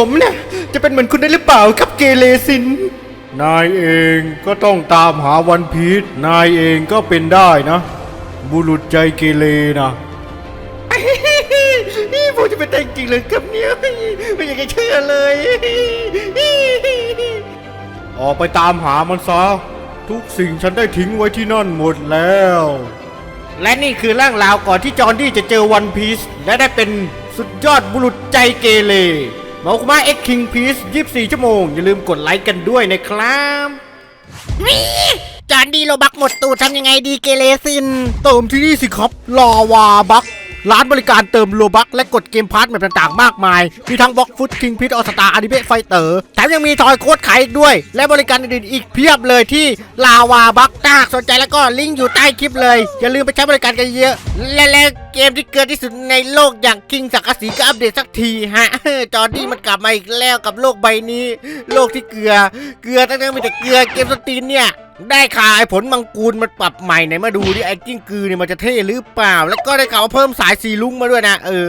ผมเนี่ยจะเป็นเหมือนคุณได้หรือเปล่าครับเกเรซิน นายเองก็ต้องตามหาวันพีชนายเองก็เป็นได้นะ บุรุษใจเกเรนะ นี่ผมจะเป็นแต่จริงเลยครับเนี่ยไม่อยากจะเชื่อเลย ออกไปตามหามันซะ ทุกสิ่งฉันได้ทิ้งไว้ที่นั่นหมดแล้ว และนี่คือเรื่องราวก่อนที่จอห์นดี้จะเจอวันพีซและได้เป็นสุดยอดบุรุษใจเกเร มาคุมาเอ็กคิงพีซ24ชั่วโมง อย่าลืมกดไลค์กันด้วยนะครับจานดีโลบักหมดตูดทำยังไงดีเกเรซิน เติมที่นี่สิครับลาวาบักร้านบริการเติมโลบักและกดเกมพาร์ทแบบต่างๆ มากมาย มีทั้งบล็อกฟุตคิงพิทออสตาอนิเมะไฟเตอร์แถมยังมีทอยโค้ดขายอีกด้วย และบริการอื่นๆอีกเพียบเลยที่ลาวาบักถ้าหากสนใจแล้วก็ลิงก์อยู่ใต้คลิปเลย อย่าลืมไปใช้บริการกันเยอะและและเกมที่เกินที่สุดในโลกอย่างคิงสักสีก็อัปเดตสักทีฮะจอร์ดี้มันกลับมาอีกแล้วกับโลกใบนี้ โลกที่เกลือ เกลือตั้งแต่มีแต่เกลือเกมสตรีนเนี่ยได้ข่าวไอ้ผลมังกรมันปรับใหม่ไหนมาดูดิไอ้กิ้งกือเนี่ยมันจะเท่หรือเปล่า แล้วก็ได้ข่าวว่าเพิ่มสายสีลุงมาด้วยนะ เออ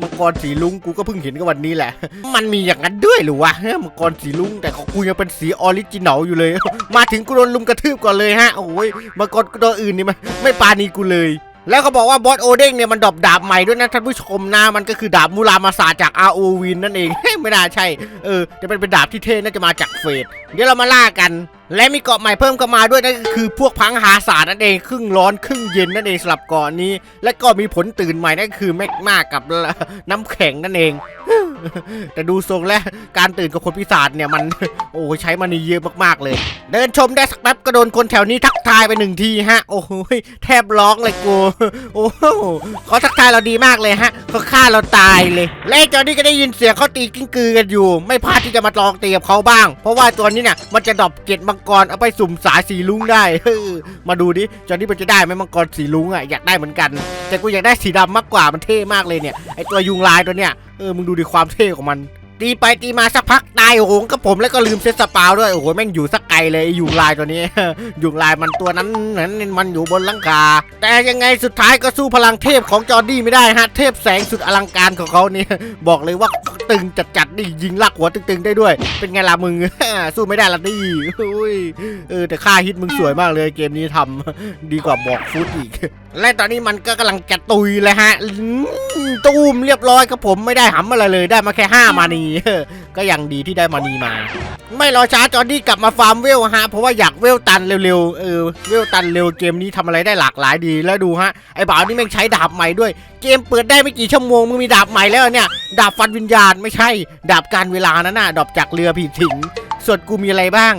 มังกรสีลุงกูก็เพิ่งเห็นก็วันนี้แหละ มันมีอย่างนั้นด้วยหรือวะมังกรสีลุงแต่ของกูยังเป็นสีออริจินอลอยู่เลย มาถึงกูโดนลุมกระทืบก่อนเลยฮะโอ้ยมังกรตัวอื่นนี่มันไม่ปานีกูเลย แล้วเขาบอกว่าบอสโอเด้งเนี่ยมันดรอปดาบใหม่ด้วยนะท่านผู้ชมนะมันก็คือดาบมูรามาซาจาก RO วินนั่นเอง ไม่น่าใช่ เออจะเป็นเป็นดาบที่เท่น่าจะมาจากเฟดเดี๋ยวเรามาล่ากัน และมีเกาะใหม่เพิ่มเข้ามาด้วยนั่นก็คือพวกพังหาศาสนั่นเองครึ่งร้อนครึ่งเย็นนั่นเองสำหรับเกาะนี้ และก็มีผลตื่นใหม่นั่นคือแมกมากับน้ำแข็งนั่นเอง แต่ดูทรงแล้วการตื่นกับคนพิศาจเนี่ยมันโอ้ใช้มันนี่เยอะมากๆเลย เดินชมได้สักแป๊บก็โดนคนแถวนี้ทักทายไปหนึ่งทีฮะ โอ้โหแทบร้องเลยกูโอ้โหเขาทักทายเราดีมากเลยฮะเขาฆ่าเราตายเลยและไอ้จอนี่ก็ได้ยินเสียงเขาตีกิ้งกือกันอยู่ ไม่พลาดที่จะมาลองตีกับเขาบ้าง เพราะว่าตัวนี้เนี่ยมันจะดรอปเกล็ดมังกรเอาไปสุ่มสายสีลุงได้เฮ้มาดูดิจอนี่มันจะได้ไหมมังกรสีลุงอะอยากได้เหมือนกัน แต่กูอยากได้สีดำมากกว่ามันเท่มากเลยเนี่ยไอตัวยุงลายตัวเนี้ยเออมึงดูดิความเท่ของมัน ตีไปตีมาสักพักตายโหงกับผมแล้วก็ลืมเซตสปาวด้วยโอ้โหแม่งอยู่สักไก ลเลยอยุงลายตัวนี้ ยุงลายมันตัวนั้นนั้นมันอยู่บนลังคาแต่ยังไงสุดท้ายก็สู้พลังเทพของจอร์ดี้ไม่ได้ฮะ เทพแสงสุดอลังการของเขาเนี่ยบอกเลยว่าตึงจัดๆนี่ยิงลากหัวตึงๆได้ด้วย เป็นไงล่ะมึง สู้ไม่ได้ละดิเออแต่ค่าฮิตมึงสวยมากเลยเกมนี้ทำดีกว่าบอกฟุตอีก และตอนนี้มันก็กำลังจะตุยเลยฮะตูมเรียบร้อยครับผมไม่ได้หำอะไรเลยได้มาแค่ 5 มานีก็ยังดีที่ได้มานีมา ไม่รอช้าจอร์ดี้กลับมาฟาร์มเวลฮะ เพราะว่าอยากเวลตันเร็วๆ เออ เวลตันเร็วเกมนี้ทำอะไรได้หลากหลายดี แล้วดูฮะ ไอ้บ่าวนี่แม่งใช้ดาบใหม่ด้วย เกมเปิดได้ไม่กี่ชั่วโมงมึงมีดาบใหม่แล้วเนี่ย ดาบฟันวิญญาณไม่ใช่ ดาบการเวลานั่นน่ะ ดาบจากเรือผีถิง ส่วนกูมีอะไรบ้าง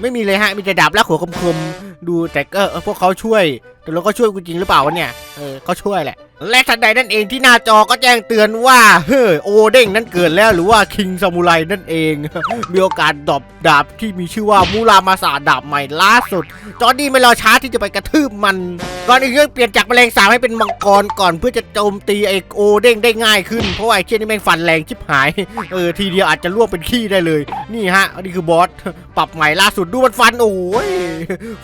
ไม่มีเลยฮะ มีแต่ดาบและหัวคมๆ ดูแต่ก็เออพวกเขาช่วย แต่เราก็ช่วยกูจริงหรือเปล่าวะเนี่ย เออเขาช่วยแหละ และทันใดนั่นเองที่หน้าจอก็แจ้งเตือนว่า เฮ้ยโอเด้งนั้นเกิดแล้วหรือว่าคิงซามูไรนั่นเอง มีโอกาสดอปดาบที่มีชื่อว่ามูรามาสาดาบใหม่ล่าสุด จอร์ดี้ไม่รอช้าที่จะไปกระทืบมัน ก่อนอื่นก็เปลี่ยนจากแมลงสาบให้เป็นมังกรก่อนเพื่อจะโจมตีไอโอเด้งได้ง่ายขึ้น เพราะไอเชี่ยนี่แม่งฟันแรงชิบหาย เออ ทีเดียวอาจจะล่วงเป็นขี้ได้เลย นี่ฮะ อันนี้คือบอส ปรับใหม่ล่าสุดดูมันฟัน โอ้ย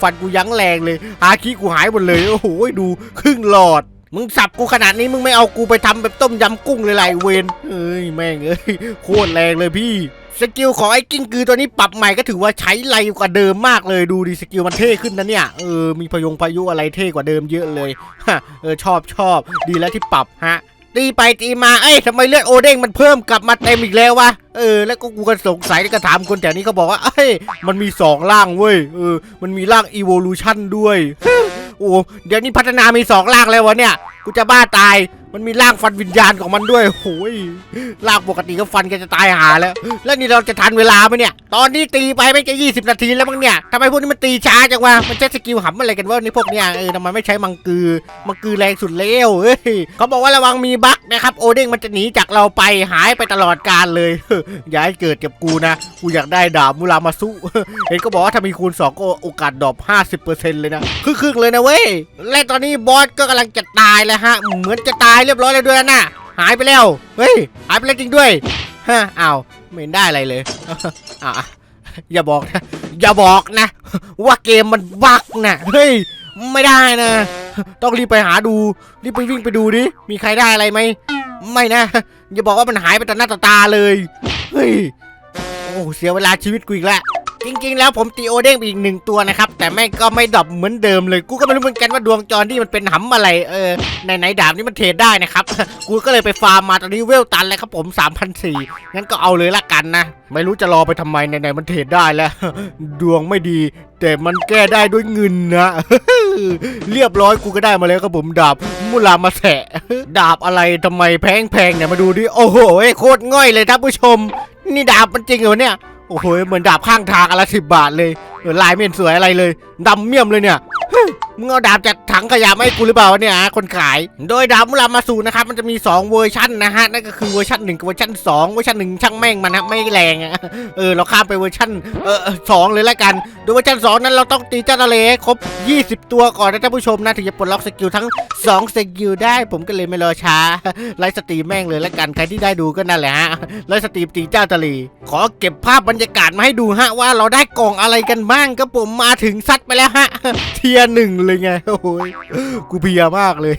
ฟันกูยั้งแรงเลยฮาคิกูหายหมดเลยโอ้โหดูครึ่งหลอด มึงสับกูขนาดนี้มึงไม่เอากูไปทำแบบต้มยำกุ้งเลยไรเวนเอ้ยแม่งเอ้ยโคตรแรงเลยพี่สกิลของไอ้กิ้งกือตัวนี้ปรับใหม่ก็ถือว่าใช้ไรกว่าเดิมมากเลยดูดิสกิลมันเท่ขึ้นนะเนี่ยเออมีพยงพายุอะไรเท่กว่าเดิมเยอะเลยฮะเออชอบชอบดีแล้วที่ปรับฮะตีไปตีมาเอ้ยทำไมเลือดโอเด้งมันเพิ่มกลับมาเต็มอีกแล้ววะเออแล้วก็กูก็สงสัยก็ถามคนแถวนี้เขาบอกว่าเอ้ยมันมีสองร่างเว้ยเออมันมีร่าง evolution ด้วย โอ้เดี๋ยวนี้พัฒนามีสองร่างแล้ววะเนี่ย กูจะบ้าตาย มันมีร่างฟันวิญญาณของมันด้วยโอ้ยร่างปกติก็ฟันแกจะตายหาแล้ว แล้วนี่เราจะทันเวลาไหมเนี่ย ตอนนี้ตีไปไม่จะ20นาทีแล้วมั้งเนี่ยทำไมพวกนี้มันตีช้าจังวะ มันใช้สกิลหำอะไรกันวะนี่พวกเนี้ยเออทำไมไม่ใช้มังกือ มังกือแรงสุดเลวเฮ้ย เขาบอกว่าระวังมีบั๊ก นะครับ โอเด้งมันจะหนีจากเราไปหายไปตลอดกาลเลย อย่าให้เกิดกับกูนะ กูอยากได้ดาบมูรามาซุเห็นก็บอกว่าถ้ามีคูณ 2 ก็โอกาสดรอป50%เลยนะครึ่งๆเลยนะเว้ย และตอนนี้บอสก็กำลังจะตายแล้วฮะ เหมือนจะตายเรียบร้อยแล้วด้วยนะหายไปแล้ว เฮ้ย หายไปแล้วจริงด้วยฮะอ้าวไม่ได้อะไรเลยอะอย่าบอกนะ อย่าบอกนะ ว่าเกมมันบั๊กนะ เฮ้ย ไม่ได้นะ ต้องรีบไปหาดู รีบไปวิ่งไปดูดิ มีใครได้อะไรไหม ไม่นะ อย่าบอกว่ามันหายไปต่อหน้าต่อตาเลย เฮ้ย โอ้เสียเวลาชีวิตกูอีกแล้ว จริงๆ แล้วผมตีโอเด้งไปอีกหนึ่งตัวนะครับ แต่แม่งก็ไม่ดรอปเหมือนเดิมเลย กูก็ไม่รู้เหมือนกันว่าดวงจรที่มันเป็นหำอะไร เออในไหนๆดาบนี่มันเทรดได้นะครับ กูก็เลยไปฟาร์มมาตอนนี้เวลตันแล้วครับผม3,004งั้นก็เอาเลยละกันนะ ไม่รู้จะรอไปทำไมไหนๆมันเทรดได้แล้ว ดวงไม่ดี แต่มันแก้ได้ด้วยเงินนะเรียบร้อยกูก็ได้มาแล้วครับผมดาบมุลามาแสะดาบอะไรทำไมแพงๆเนี่ยมาดูดิโอ้โหโคตรง่อยเลยท่านผู้ชม นี่ดาบมันจริงเหรอเนี่ย โอ้โหเหมือนดาบข้างทางอนละสิบบาทเลยเออลายไม่เห็นสวยอะไรเลยดำเมี่ยมเลยเนี่ย มึงเอาดาบจากถังขยะมาให้กูหรือเปล่าวะเนี่ยฮะคนขาย โดยดาบมุรามาสูนะครับมันจะมี 2 เวอร์ชันนะฮะนั่นก็คือเวอร์ชัน1กับเวอร์ชัน2เวอร์ชัน1ช่างแม่งมันนะไม่แรงอะเออเราข้ามไปเวอร์ชันเออสองเลยละกัน โดยเวอร์ชัน2นั้นเราต้องตีเจ้าทะเลให้ครบ 20 ตัวก่อนนะท่านผู้ชมนะถึงจะปลดล็อกสกิลทั้ง2สกิลได้ผมก็เลยไม่รอช้าไลฟ์สตรีมแม่งเลยละกันใครที่ได้ดูก็นั่นแหละฮะไลฟ์สตรีมตีเจ้าทะเลขอเก็บภาพบรรยากาศมาให้ดูฮะว่าเราได้กล่องอะไรกันบ้างก็ผมมาถึงซัดไปแล้วฮะเทียหนึ่งเลยเลยไงโอ้ยกูเพียมากเลย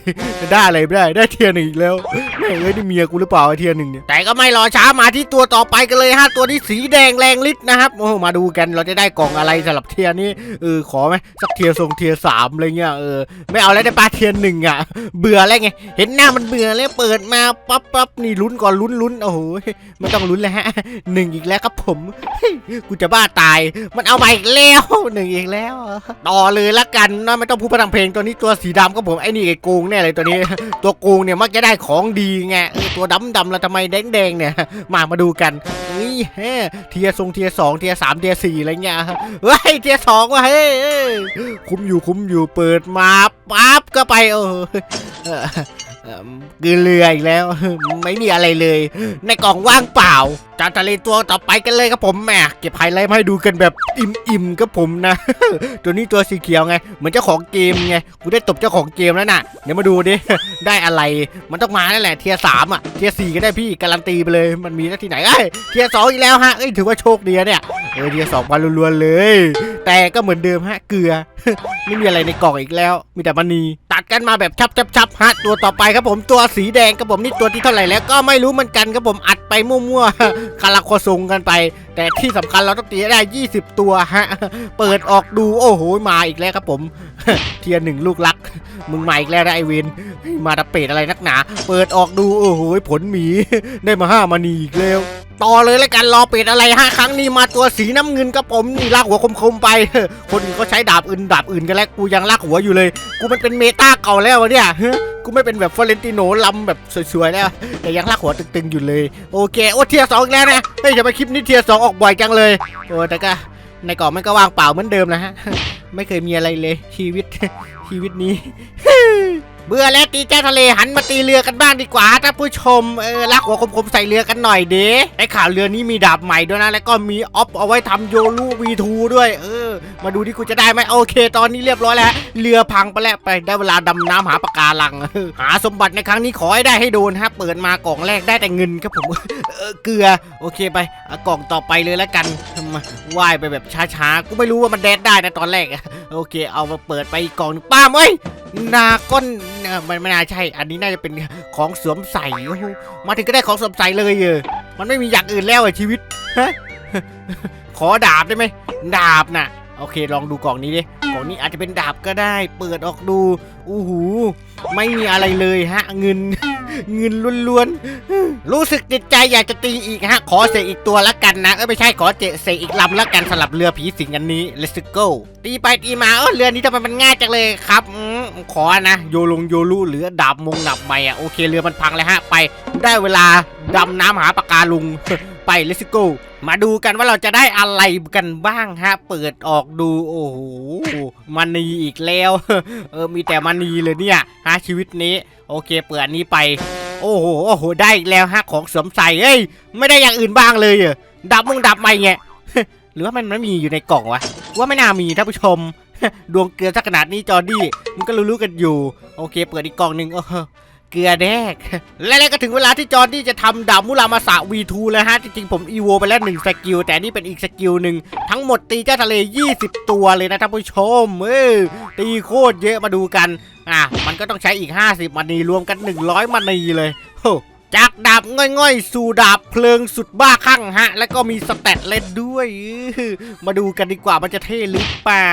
ได้อะไรไม่ได้ได้เทียหนึ่งอีกแล้วแม่งเอ้ยนี่เมียกูหรือเปล่าไอ้เทียหนึ่งเนี่ยแต่ก็ไม่รอช้ามาที่ตัวต่อไปกันเลยฮะตัวนี้สีแดงแรงฤทธิ์นะครับโอ้มาดูกันเราจะได้กล่องอะไรสำหรับเทียนี้เออขอไหมสักเทียทรงเทียสามอะไรเงี้ยเออไม่เอาแล้วได้ปลาเทียหนึ่งอะ เบื่อแล้วไงเห็นหน้ามันเบื่อแล้วเปิดมาปั๊บปั๊บนี่ลุ้นก่อนลุ้นลุ้นโอ้โหไม่ต้องลุ้นแล้วฮะหนึ่งอีกแล้วครับผมเฮ้ยกูจะบ้าตาย มันเอามาอีกแล้วหนึ่งอีกแล้ว ต่อเลยละกันนะไม่ต้องพูดพลังเพลงตัวนี้ตัวสีดำก็ผมไอ้นี่ไอ้โกงแน่เลยตัวนี้ ตัวโกงเนี่ยมักจะได้ของดีไงเออตัวดำดำๆแล้วทำไมแดงแดงๆเนี่ย มามาดูกันเฮ้ยเฮ้เทียทรงเทียสองเทียสามเทียสี่อะไรเงี้ยเฮ้ยเทียสองว่ะเฮ้ยเฮ้ยคุ้มอยู่คุ้มอยู่เปิดมาปั๊บก็ไปเออ เออเอ่อกืนเรืออีกแล้ว ไม่มีอะไรเลย ในกล่องว่างเปล่าจานทะเลตัวต่อไปกันเลยครับผมแหมเก็บไฮไลท์มาให้ดูกันแบบอิ่มๆครับผมนะ ตัวนี้ตัวสีเขียวไง เหมือนเจ้าของเกมไงกูได้ตบเจ้าของเกมแล้วน่ะเดี๋ยวมาดูดิได้อะไรมันต้องมานั่นแหละเทียสามอะเทียสี่ก็ได้พี่การันตีไปเลยมันมีที่ไหนเอ้ยเทียสองอีกแล้วฮะเอ้ยถือว่าโชคดีเนี่ยเออเทียสองมาล้วนๆเลย แต่ก็เหมือนเดิมฮะเกลือไม่มีอะไรในกล่องอีกแล้ว มีแต่มันนี ดกันมาแบบชับชับชับฮะตัวต่อไปครับผมตัวสีแดงครับผมนี่ตัวที่เท่าไหร่แล้วก็ไม่รู้เหมือนกันครับผมอัดไปมั่วๆคาราโคซุงกันไปแต่ที่สำคัญเราต้องตีให้ได้ 20 ตัวฮะ เปิดออกดูโอ้โหมาอีกแล้วครับผม เทียร์หนึ่งลูกรัก มึงมาอีกแล้วนะไอเวนมาตะเป็ดอะไรนักหนา เปิดออกดูโอ้โหผลหมี ได้มาห้ามานีอีกแล้วต่อเลยแล้วกันรอเป็ดอะไรห้าครั้งนี้มาตัวสีน้ำเงินครับผมนี่ลากหัวคมๆไป คนอื่นเขาใช้ดาบอื่นดาบอื่นกันแล้วกูยังลากหัวอยู่เลย กูมันเป็นเมตาเก่าแล้วเนี่ยกูไม่เป็นแบบฟลอเรนติโนลำแบบสวยๆแล้วแต่ยังลากหัวตึงๆอยู่เลย โอเค โอ้เทียสองแล้วนะเฮ้ยจะไปคลิปนี้เทียสองออกบ่อยจังเลยโอ้แต่ก็ในกล่องมันก็ว่างเปล่าเหมือนเดิมนะฮะไม่เคยมีอะไรเลยชีวิตชีวิตนี้ เบื่อแล้วตีเจ้าทะเลหันมาตีเรือกันบ้างดีกว่าท่านผู้ชมเออลากหัวคมๆใส่เรือกันหน่อยเด้ไอข่าวเรือนี้มีดาบใหม่ด้วยนะ แล้วก็มีออฟเอาไว้ทำโยลูวีทูด้วย เออ มาดูที่กูจะได้ไหมโอเค ตอนนี้เรียบร้อยแล้ว เรือพังไปแล้วไปได้เวลาดำน้ำหาปะการัง หาสมบัติในครั้งนี้ขอให้ได้ให้โดนฮะเปิดมากล่องแรกได้แต่เงินครับผมเออเกลือโอเคไปกล่องต่อไปเลยแล้วกันว่ายไปแบบช้าๆกูไม่รู้ว่ามันแดดได้นะตอนแรกโอเค เอามาเปิดไปอีกกล่องป้ามเอ้ยนาก้น เออมันไม่น่าใช่ อันนี้น่าจะเป็นของสวมใส่มาถึงก็ได้ของสวมใส่เลยเออมันไม่มีอย่างอื่นแล้วอะชีวิตฮะขอดาบได้ไหมดาบน่ะ โอเค ลองดูกล่องนี้ดิกล่องนี้อาจจะเป็นดาบก็ได้ เปิดออกดูอู้หูไม่มีอะไรเลยฮะ เงิน เงินล้วนๆ รู้สึกติดใจอยากจะตีอีกฮะ ขอเสกอีกตัวละกันนะ เออไม่ใช่ขอเจเสกอีกลำละกันสลับเรือผีสิงอันนี้ let's go ตีไปตีมาเออเรือนี้ทำไมมันง่ายจังเลยครับอขอนะ โยลงโยลูหรือดาบมงหนับใหม่อะโอเคเรือมันพังเลยฮะไปได้เวลา ดำน้ำหาปะการุง ไป let's go มาดูกันว่าเราจะได้อะไรกันบ้างฮะ เปิดออกดู โอ้โหมันนีอีกแล้ว เออมีแต่มันนีเลยเนี่ยฮะชีวิตนี้ โอเค เปิดอันนี้ไป โอ้โหโอ้โหได้อีกแล้วฮะของสวมใส่เอ้ย ไม่ได้อย่างอื่นบ้างเลยเหรอดับมึงดับไม่ไงหรือว่ามันไม่มีอยู่ในกล่องวะว่าไม่น่ามีท่านผู้ชม ดวงเกลือสักขนาดนี้จอร์ดี้มันก็รู้ๆกันอยู่ โอเค เปิดอีกกล่องหนึ่งโอ้โห เกลือแดก และแล้วก็ถึงเวลาที่จอร์ดี้จะทำดาบมุรามาสะ V2 แล้วฮะ จริงๆ ผมอีโวไปแล้วหนึ่งสกิล แต่นี่เป็นอีกสกิลหนึ่ง ทั้งหมดตีเจ้าทะเล 20 ตัวเลยนะท่านผู้ชม เออตีโคตรเยอะมาดูกัน อะ มันก็ต้องใช้อีก 50มันนีรวมกัน 100มันนีเลยโหจากดาบง่อยๆ สู่ดาบเพลิงสุดบ้าคลั่งฮะ แล้วก็มีสเตตเล่นด้วย มาดูกันดีกว่ามันจะเท่หรือเปล่า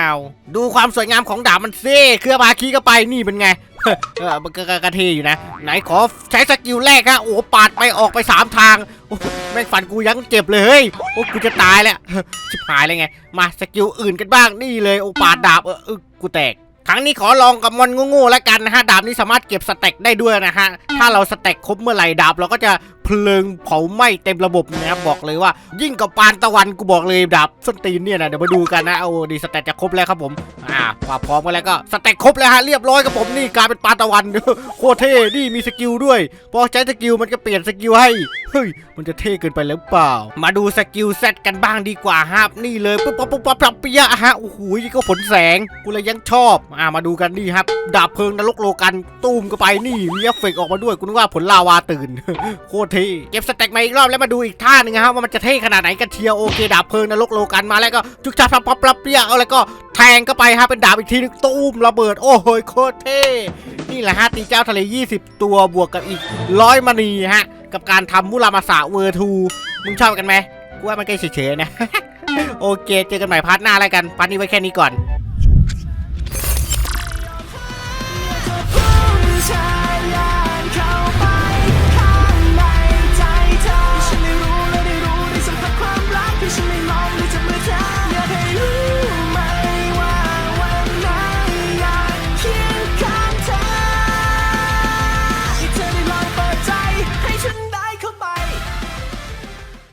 ดูความสวยงามของดาบมันเซ่เครือพาคีเข้าไปนี่เป็นไง เออมันก็กระเทอยู่นะ ไหนขอใช้สกิลแรกฮะโอ้ปาดไปออกไปสามทางโอ้แม่งฟันกูยังเจ็บเลยเฮ้ยโอ้กูจะตายแล้วชิบหายเลยไง มาสกิลอื่นกันบ้างนี่เลยโอ้ปาดดาบเออกูแตกครั้งนี้ขอลองกับมอนงูๆแล้วกันนะฮะดาบนี้สามารถเก็บสเต็กได้ด้วยนะฮะถ้าเราสเต็กครบเมื่อไหร่ดาบเราก็จะ เพลิงเผาไหม้เต็มระบบนะครับบอกเลยว่า ยิ่งกับปานตะวันกูบอกเลยดาบส้นตีนเนี่ยนะเดี๋ยวมาดูกันนะโอ้ดีสเต็จะครบแล้วครับผมอ่าพอพร้อมกันแล้วก็สเต็กครบแล้วฮะเรียบร้อยครับผมนี่กลายเป็นปานตะวันโคตรเท่นี่มีสกิลด้วย พอใช้สกิลมันก็เปลี่ยนสกิลให้เฮ้ยมันจะเท่เกินไปแล้วเปล่า มาดูสกิลเซตกันบ้างดีกว่าครับนี่เลยปุ๊บปั๊บปุ๊บปั๊บปั๊บปียะฮะโอ้โหนี่ก็ผลแสงกูเลยยังชอบอ่ามาดูกันนี่ครับดาบเพลิงนรกโลกันตูมก็ไปนี่มีเอฟเฟกออกมาด้วยกูนึกว่าผลลาวาตื่นโคตรเท่เก็บสเต็กมาอีกรอบแล้วมาดูอีกท่าหนึ่งครับว่ามันจะเท่ขนาดไหนกันเทียวโอเคดาบเพลิงนรกโลกันมาแล้วก็จุกชับปั๊บปั๊บเปียเอาแล้วก็แทงก็ไาไปฮะเป็นดาบอีกทีนึงตู้มระเบิด โอ้โหโคตรเท่นี่แหละฮะตีเจ้าทะเล 20 ตัวบวกกับอีกร้อยมณีฮะกับการทำมุรามาสาเวอร์ทูมึงชอบกันไหมกูว่ามันใกล้เฉยๆนะโอเคเจอกันใหม่พาร์ทหน้าอะไรกันพาร์ทนี้ไว้แค่นี้ก่อน time.